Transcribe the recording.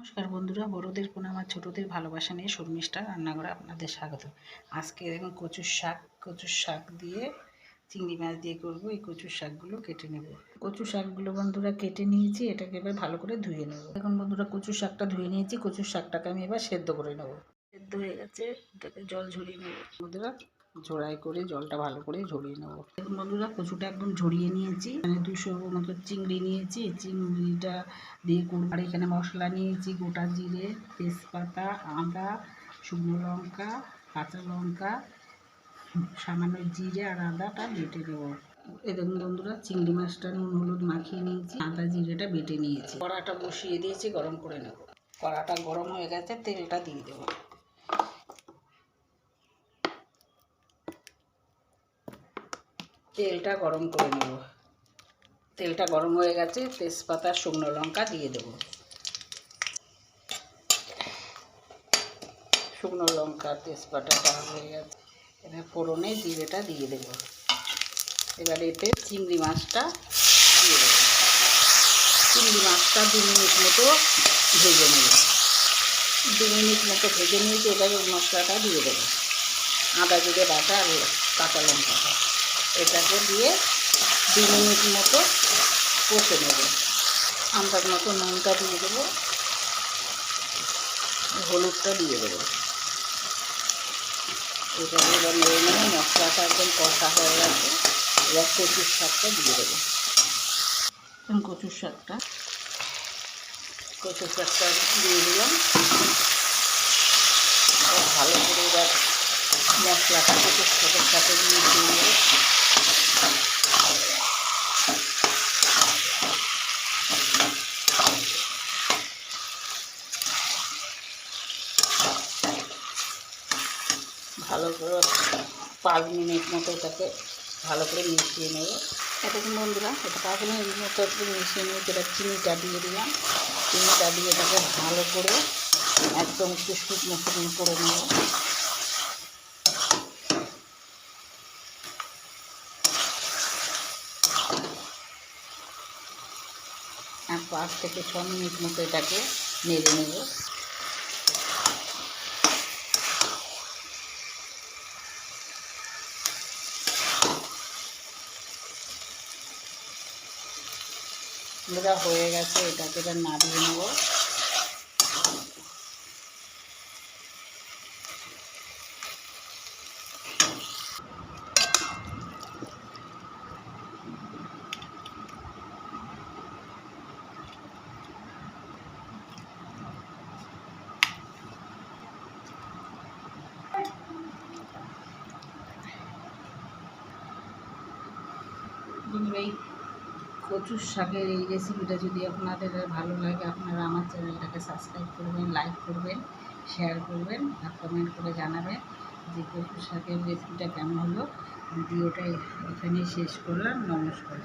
নমস্কার বন্ধুরা, বড়োদের কোনো আমার ছোটোদের ভালোবাসা নিয়ে শর্মিষ্ঠা রান্নাঘরে আপনাদের স্বাগত। আজকে দেখুন কচুর শাক কচুর শাক দিয়ে চিংড়ি মাছ দিয়ে করব, এই কচুর শাকগুলো কেটে নেব। কচু শাকগুলো বন্ধুরা কেটে নিয়েছি, এটাকে এবার ভালো করে ধুয়ে নেব। এখন বন্ধুরা, কচুর শাকটা ধুয়ে নিয়েছি, কচুর শাকটাকে আমি এবার সেদ্ধ করে নেব। সেদ্ধ হয়ে গেছে এটাকে জল ঝরিয়ে নেব। বন্ধুরা, ঝোড়াই করে, জলটা ভালো করে ঝরিয়ে নেব। দেখুন বন্ধুরা, কচুটা একদম ঝরিয়ে নিয়েছি। এখানে দুশো মতো চিংড়ি নিয়েছি। চিংড়িটা দিয়ে আর এখানে মশলা নিয়েছি, গোটা জিরে, তেজপাতা, আদা, শুকনো লঙ্কা, কাঁচা লঙ্কা, সামান্য জিরে আর আদাটা বেটে এই দেখুন বন্ধুরা, চিংড়ি মাছটা নুন হলুদ মাখিয়ে নিয়েছি। আদা জিরেটা বেটে নিয়েছি। কড়াটা বসিয়ে দিয়েছি, গরম করে নেব। কড়াটা গরম হয়ে গেছে, তেলটা দিয়ে দেবো। তেলটা গরম করে নেব। তেলটা গরম হয়ে গেছে, তেজপাতা, শুকনো লঙ্কা দিয়ে দেব। শুকনো লঙ্কা, তেজপাতাটা হয়ে গেছে। এবার ফোড়নে জিরেটা দিয়ে দেব। এবার এতে চিংড়ি মাছটা দিয়ে দেবো। চিংড়ি মাছটা দু মিনিট মতো ভেজে নেব। দু মিনিট মতো ভেজে নিয়েছি এবার মশলাটা দিয়ে দেবো। আদা জিরে বাটা আর কাঁচা লঙ্কাটা। এটাকে দিয়ে দু মিনিট মতো কষে নেব। আন্দাজ মতো নুনটা দিয়ে দেবো। হলুদটা দিয়ে দেবো। এটা এবার নেব মশলাটা একদম কষা হয়ে গেছে। এবার কচুর শাকটা দিয়ে দেবো। কচুর শাকটা। কচুর শাকটা দিয়ে দিলাম। ভালো করে এবার মশলাটা কচুর শাকের সাথে দিয়ে নেব। ভালো করে পাঁচ মিনিট মতো এটাকে ভালো করে মিশিয়ে নেব। এতক্ষণ বন্ধুরা, এটা পাঁচ মিনিট মতো একটু মিশিয়ে নিয়ে এটা চিনিটা দিয়ে দিলাম, চিনিটা দিয়ে এটাকে ভালো করে একদম একটু শুকনো করে নেব। পাঁচ থেকে ছ মিনিট মতো এটাকে নেড়ে নেব। এটা হয়ে গেছে এটাকে এবার নাড়িয়ে নেব। এই কচুর শাকের এই রেসিপিটা যদি আপনাদের ভালো লাগে, আপনারা আমার চ্যানেলটাকে সাবস্ক্রাইব করবেন লাইক করবেন শেয়ার করবেন আর কমেন্ট করে জানাবেন যে কচুর শাকের রেসিপিটা কেমন হলো। ভিডিওটা এখানেই শেষ করলাম। নমস্কার।